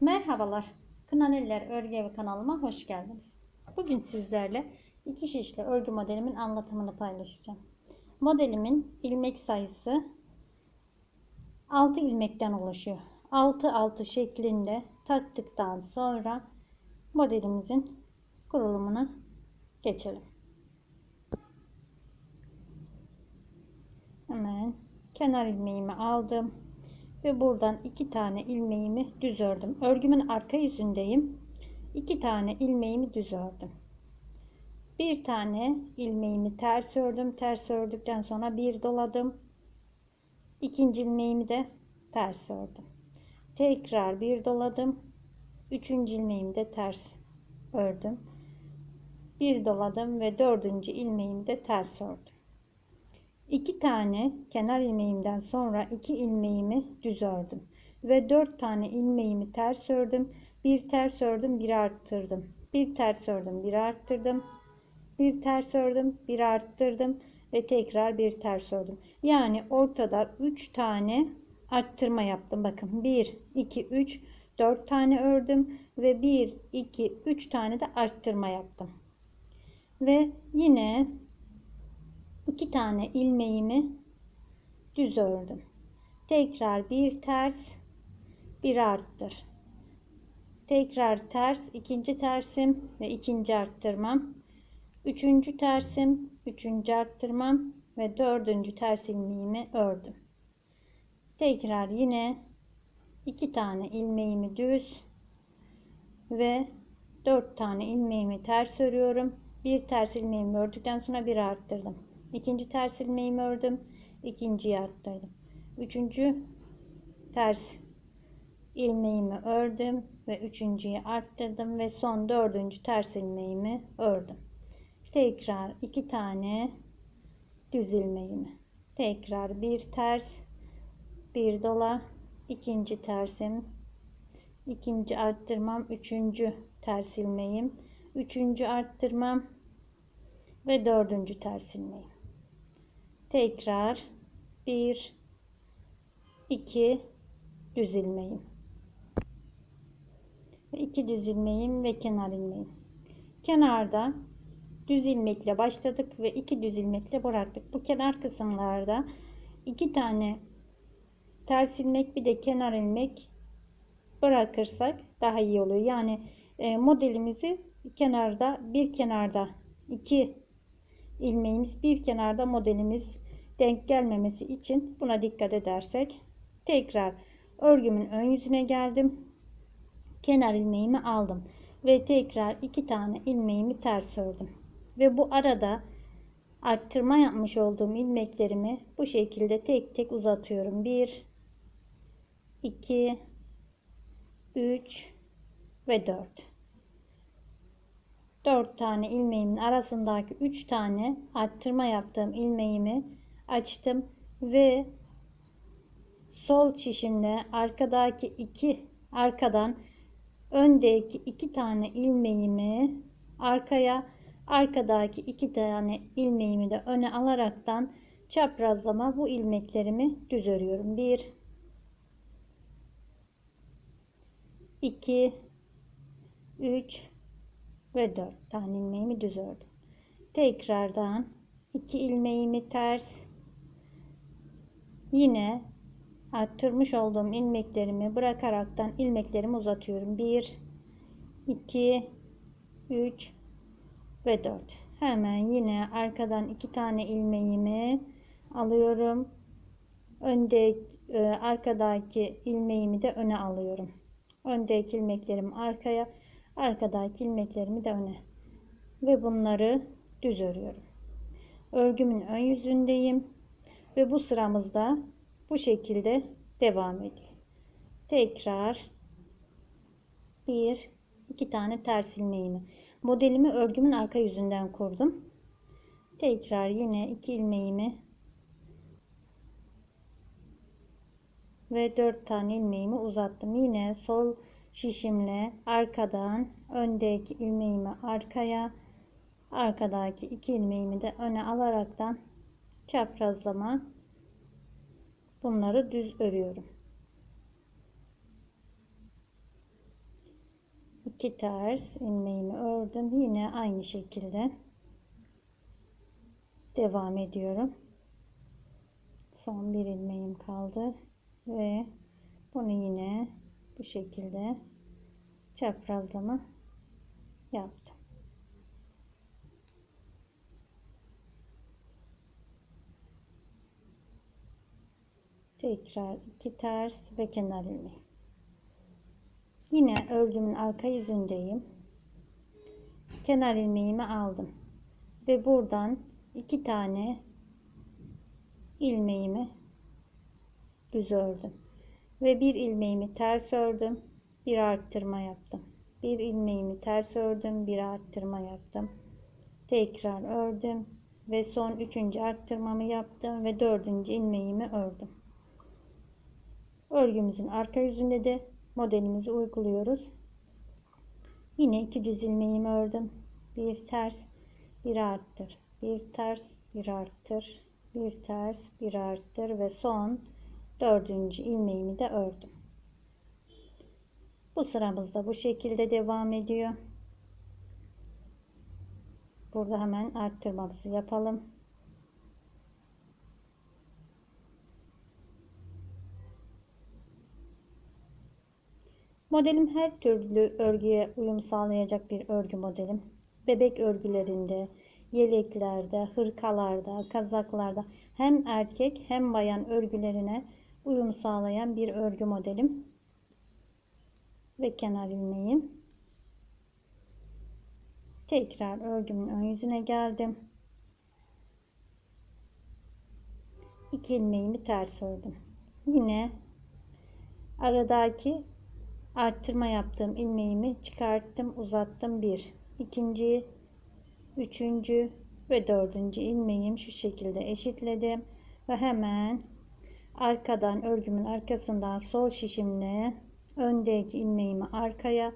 Merhabalar. Kınaneller Örgü Evi kanalıma hoş geldiniz. Bugün sizlerle iki şişli örgü modelimin anlatımını paylaşacağım. Modelimin ilmek sayısı 6 ilmekten oluşuyor. 6 6 şeklinde taktıktan sonra modelimizin kurulumuna geçelim. Hemen kenar ilmeğimi aldım ve buradan iki tane ilmeğimi düz ördüm. Örgümün arka yüzündeyim. İki tane ilmeğimi düz ördüm. Bir tane ilmeğimi ters ördüm. Ters ördükten sonra bir doladım. İkinci ilmeğimi de ters ördüm. Tekrar bir doladım. Üçüncü ilmeğimi de ters ördüm. Bir doladım ve dördüncü ilmeğimi de ters ördüm. 2 tane kenar ilmeğimden sonra 2 ilmeğimi düz ördüm ve 4 tane ilmeğimi ters ördüm. Bir ters ördüm, bir arttırdım. Bir ters ördüm, bir arttırdım. Bir ters ördüm, bir arttırdım ve tekrar bir ters ördüm. Yani ortada 3 tane arttırma yaptım. Bakın 1 2 3 4 tane ördüm ve 1 2 3 tane de arttırma yaptım. Ve yine iki tane ilmeğimi düz ördüm. Tekrar bir ters, bir arttır. Tekrar ters, ikinci tersim ve ikinci arttırmam. Üçüncü tersim, üçüncü arttırmam ve dördüncü ters ilmeğimi ördüm. Tekrar yine iki tane ilmeğimi düz ve dört tane ilmeğimi ters örüyorum. Bir ters ilmeğimi ördükten sonra bir arttırdım ikinci ters ilmeğimi ördüm ikinciyi arttırdım. Üçüncü ters ilmeğimi ördüm ve üçüncüyü arttırdım ve son dördüncü ters ilmeğimi ördüm. Tekrar iki tane düz ilmeğimi. Tekrar bir ters bir dola. İkinci tersim ikinci arttırmam üçüncü ters ilmeğim. Üçüncü arttırmam ve dördüncü ters ilmeğim tekrar 1 2 düz ilmeğim ve 2 düz ilmeğim ve kenar ilmeğim kenarda düz ilmekle başladık ve 2 düz ilmekle bıraktık. Bu kenar kısımlarda 2 tane ters ilmek bir de kenar ilmek bırakırsak daha iyi oluyor. Yani e, modelimizi kenarda bir kenarda iki ilmeğimiz bir kenarda modelimiz denk gelmemesi için buna dikkat edersek tekrar örgümün ön yüzüne geldim. Kenar ilmeğimi aldım ve tekrar iki tane ilmeğimi ters ördüm. Ve bu arada arttırma yapmış olduğum ilmeklerimi bu şekilde tek tek uzatıyorum. 1 2 3 ve 4 4 tane ilmeğimin arasındaki 3 tane arttırma yaptığım ilmeğimi açtım ve sol çişimle arkadaki iki arkadan öndeki iki tane ilmeğimi arkaya arkadaki iki tane ilmeğimi de öne alaraktan çaprazlama bu ilmeklerimi düz örüyorum. 1 2 3 ve 4 tane ilmeğimi düz ördüm. Tekrardan 2 ilmeğimi ters yine arttırmış olduğum ilmeklerimi bırakaraktan ilmeklerimi uzatıyorum. 1 2 3 ve 4. Hemen yine arkadan iki tane ilmeğimi alıyorum. Önde e, arkadaki ilmeğimi de öne alıyorum. Öndeki ilmeklerimi arkaya, arkadaki ilmeklerimi de öne. Ve bunları düz örüyorum. Örgümün ön yüzündeyim ve bu sıramızda bu şekilde devam ediyor. Tekrar bir iki tane ters ilmeğimi modelimi örgümün arka yüzünden kurdum. Tekrar yine iki ilmeğimi ve dört tane ilmeğimi uzattım. Yine sol şişimle arkadan öndeki ilmeğimi arkaya arkadaki iki ilmeğimi de öne alaraktan çaprazlama. Bunları düz örüyorum. 2 ters ilmeğimi ördüm. Yine aynı şekilde devam ediyorum. Son bir ilmeğim kaldı ve bunu yine bu şekilde çaprazlama yaptım. Tekrar iki ters ve kenar ilmeği. Yine örgümün arka yüzündeyim. Kenar ilmeğimi aldım ve buradan iki tane ilmeğimi düz ördüm ve bir ilmeğimi ters ördüm bir arttırma yaptım. Bir ilmeğimi ters ördüm bir arttırma yaptım. Tekrar ördüm ve son üçüncü arttırmamı yaptım ve dördüncü ilmeğimi ördüm. Örgümüzün arka yüzünde de modelimizi uyguluyoruz. Yine iki düz ilmeğimi ördüm. Bir ters bir arttır. Bir ters bir arttır. Bir ters bir arttır ve son dördüncü ilmeğimi de ördüm. Bu sıramızda bu şekilde devam ediyor. Burada hemen arttırmamızı yapalım. Modelim her türlü örgüye uyum sağlayacak bir örgü modelim. Bebek örgülerinde, yeleklerde, hırkalarda, kazaklarda hem erkek hem bayan örgülerine uyum sağlayan bir örgü modelim. Ve kenar ilmeğim. Tekrar örgümün ön yüzüne geldim. İki ilmeğimi ters ördüm. Yine aradaki arttırma yaptığım ilmeğimi çıkarttım uzattım bir ikinci üçüncü ve dördüncü ilmeğim şu şekilde eşitledim ve hemen arkadan örgümün arkasından sol şişimle öndeki ilmeğimi arkaya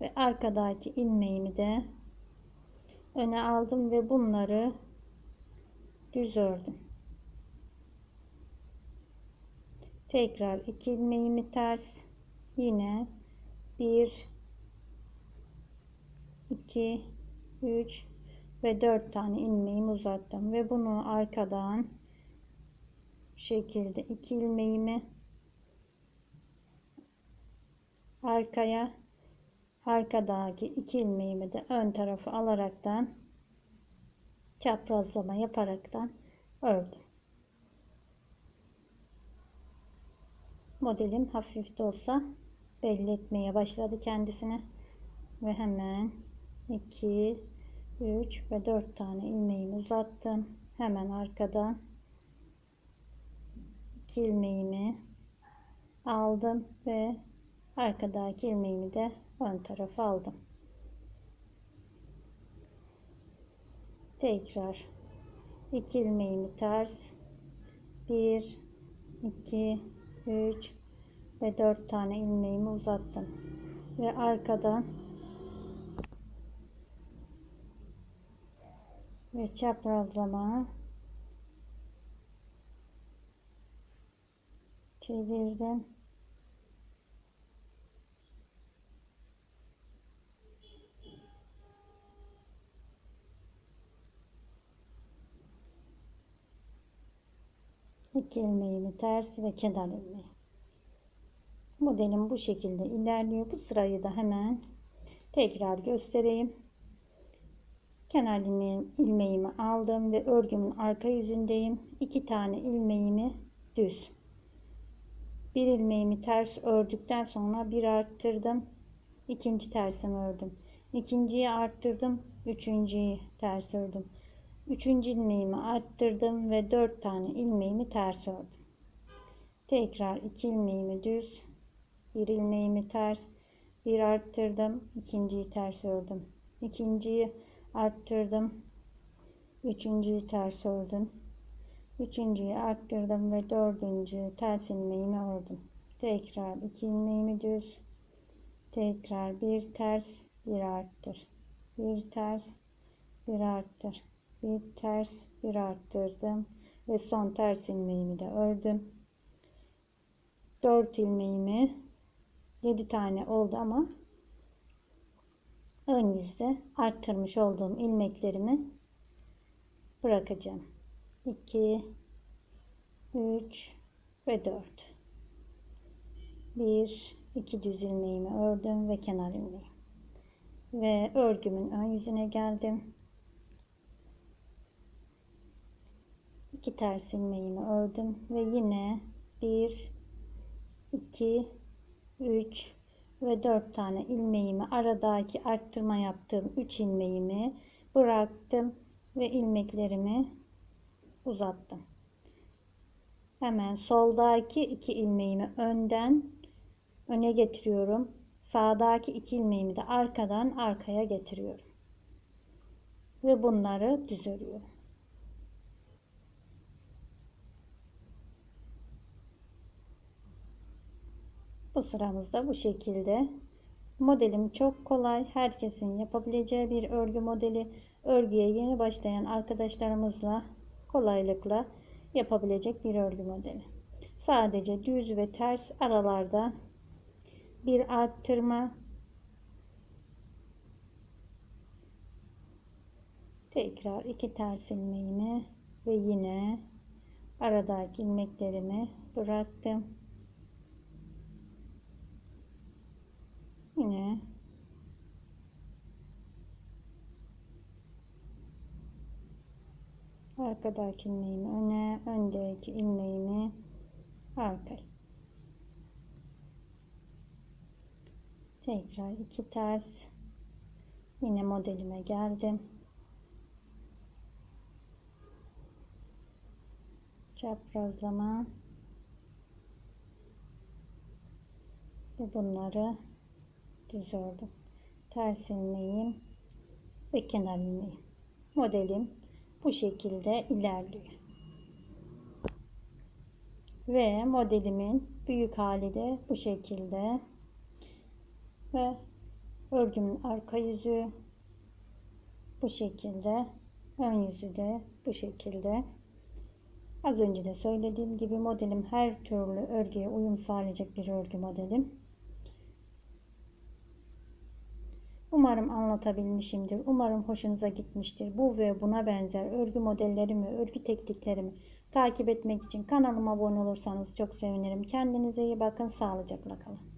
ve arkadaki ilmeğimi de öne aldım ve bunları düz ördüm. Tekrar iki ilmeğimi ters yine 1 2 3 ve 4 tane ilmeğimi uzattım ve bunu arkadan şekilde iki ilmeğimi arkaya arkadaki iki ilmeğimi de ön tarafa alaraktan çaprazlama yaparaktan ördüm. Modelim hafif de olsa belli etmeye başladı kendisine ve hemen 2 3 ve 4 tane ilmeğimi uzattım hemen arkadan 2 ilmeğimi aldım ve arkadaki ilmeğimi de ön tarafa aldım. Tekrar 2 ilmeğimi ters 1 2 3 ve 4 tane ilmeğimi uzattım ve arkadan ve çaprazlama çevirdim. İki ilmeğimi ters ve kenar ilmeği. Modelim bu şekilde ilerliyor. Bu sırayı da hemen tekrar göstereyim. Kenar ilmeğim, ilmeğimi aldım ve örgümün arka yüzündeyim. İki tane ilmeğimi düz bir ilmeğimi ters ördükten sonra bir arttırdım. İkinci tersimi ördüm. İkinciyi arttırdım. Üçüncüyü ters ördüm. Üçüncü ilmeğimi arttırdım ve dört tane ilmeğimi ters ördüm. Tekrar iki ilmeğimi düz bir ilmeğimi ters bir arttırdım. İkinciyi ters ördüm. İkinciyi arttırdım. Üçüncüyü ters ördüm üçüncüyü arttırdım ve dördüncü ters ilmeğimi ördüm tekrar iki ilmeğimi düz. Tekrar bir ters bir arttır. Bir ters bir arttır. Bir ters bir arttırdım ve son ters ilmeğimi de ördüm. 4 ilmeğimi 7 tane oldu ama ön yüzde arttırmış olduğum ilmeklerimi bırakacağım. 2 3 ve 4 1 2 düz ilmeğimi ördüm ve kenar ilmeği ve örgümün ön yüzüne geldim. 2 ters ilmeğimi ördüm ve yine 1 2 3 ve 4 tane ilmeğimi aradaki arttırma yaptığım 3 ilmeğimi bıraktım ve ilmeklerimi uzattım. Hemen soldaki 2 ilmeğimi önden öne getiriyorum. Sağdaki 2 ilmeğimi de arkadan arkaya getiriyorum. Ve bunları düz örüyorum. Bu sıramızda bu şekilde. Modelim çok kolay. Herkesin yapabileceği bir örgü modeli. Örgüye yeni başlayan arkadaşlarımızla kolaylıkla yapabilecek bir örgü modeli. Sadece düz ve ters aralarda bir arttırma tekrar iki ters ilmeğimi ve yine aradaki ilmeklerimi bıraktım. Yine arkadaki ilmeğimi öne, öndeki ilmeğimi arkaya. Tekrar iki ters. Yine modelime geldim. Çaprazlama. Ve bunları düz ördüm. Ters ilmeğim ve kenar ilmeğim. Modelim bu şekilde ilerliyor. Ve modelimin büyük hali de bu şekilde. Ve örgümün arka yüzü bu şekilde. Ön yüzü de bu şekilde. Az önce de söylediğim gibi modelim her türlü örgüye uyum sağlayacak bir örgü modelim. Umarım anlatabilmişimdir. Umarım hoşunuza gitmiştir. Bu ve buna benzer örgü modellerimi, örgü tekniklerimi takip etmek için kanalıma abone olursanız çok sevinirim. Kendinize iyi bakın. Sağlıcakla kalın.